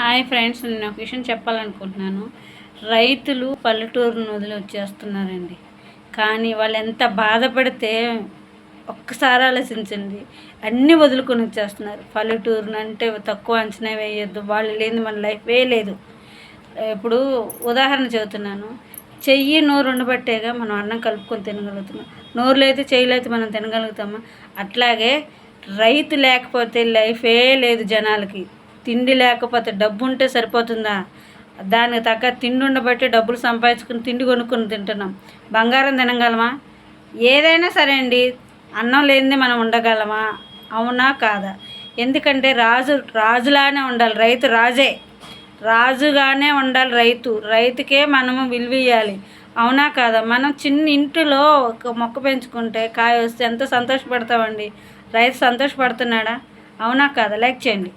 Hi friends నేను ఒక విషయం చెప్పాలనుకుంటున్నాను. రైతులు పల్లెటూరును వదిలి వచ్చేస్తున్నారండి. కానీ వాళ్ళు ఎంత బాధపడితే ఒక్కసారి ఆలోచించండి. అన్నీ వదులుకొని వచ్చేస్తున్నారు. పల్లెటూరును అంటే తక్కువ అంచనా వేయొద్దు. వాళ్ళు లేని మన లైఫే లేదు. ఇప్పుడు ఉదాహరణ చెబుతున్నాను. చెయ్యి నోరు ఉండబట్టేగా మనం అన్నం కలుపుకొని తినగలుగుతున్నాం. నోరులో అయితే చెయ్యిలో మనం తినగలుగుతామా? అట్లాగే రైతు లేకపోతే లైఫే లేదు జనాలకి. తిండి లేకపోతే డబ్బు ఉంటే సరిపోతుందా? దానికి తగ్గ తిండి ఉండబట్టి డబ్బులు సంపాదించుకుని తిండి కొనుక్కొని తింటున్నాం. బంగారం తినగలమా? ఏదైనా సరే అండి అన్నం లేనిదే మనం ఉండగలమా? అవునా కాదా? ఎందుకంటే రాజు రాజులానే ఉండాలి రైతు రాజే. రాజుగానే ఉండాలి రైతు. రైతుకే మనము విలువియ్యాలి. అవునా కాదా? మనం చిన్న ఇంటిలో ఒక మొక్క పెంచుకుంటే కాయ వస్తే ఎంత సంతోషపడతామండి? రైతు సంతోషపడుతున్నాడా? అవునా కాదా? లైక్ చేయండి.